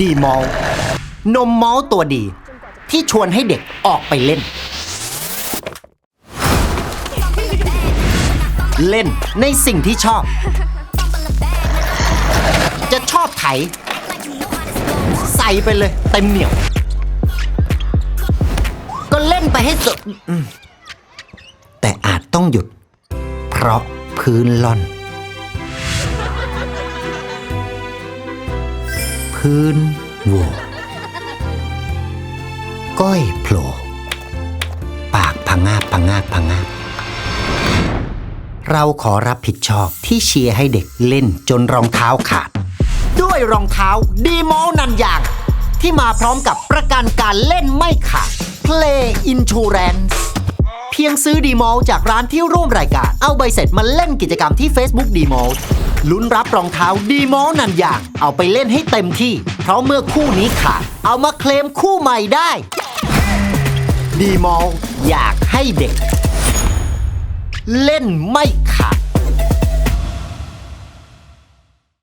ดีมอลนมมอลตัวดี ที่ชวนให้เด็กออกไปเล่น เล่นในสิ่งที่ชอบ จะชอบไถ ใส่ไปเลยเต็มเหนียว ก็เล่นไปให้สุด แต่อาจต้องหยุด เพราะพื้นล่อน พื้นโหวก้อยโผล่ปากพังงาบพังงาบพังงาบเราขอรับผิดชอบที่เชียร์ให้เด็กเล่นจนรองเท้าขาด ด้วยรองเท้าดีโมนันยาง ที่มาพร้อมกับประกันการเล่นไม่ขาด Play Insurance เพียงซื้อดีมอลจากร้านที่ร่วมรายการ เอาใบเสร็จมาเล่นกิจกรรมที่ Facebook ดีมอลลุ้นรับรองเท้าดีมอลนันยาง เอาไปเล่นให้เต็มที่ เพราะเมื่อคู่นี้ขาดเอามาเคลมคู่ใหม่ได้ดีมอลอยากให้เด็ก เล่นไม่ขาด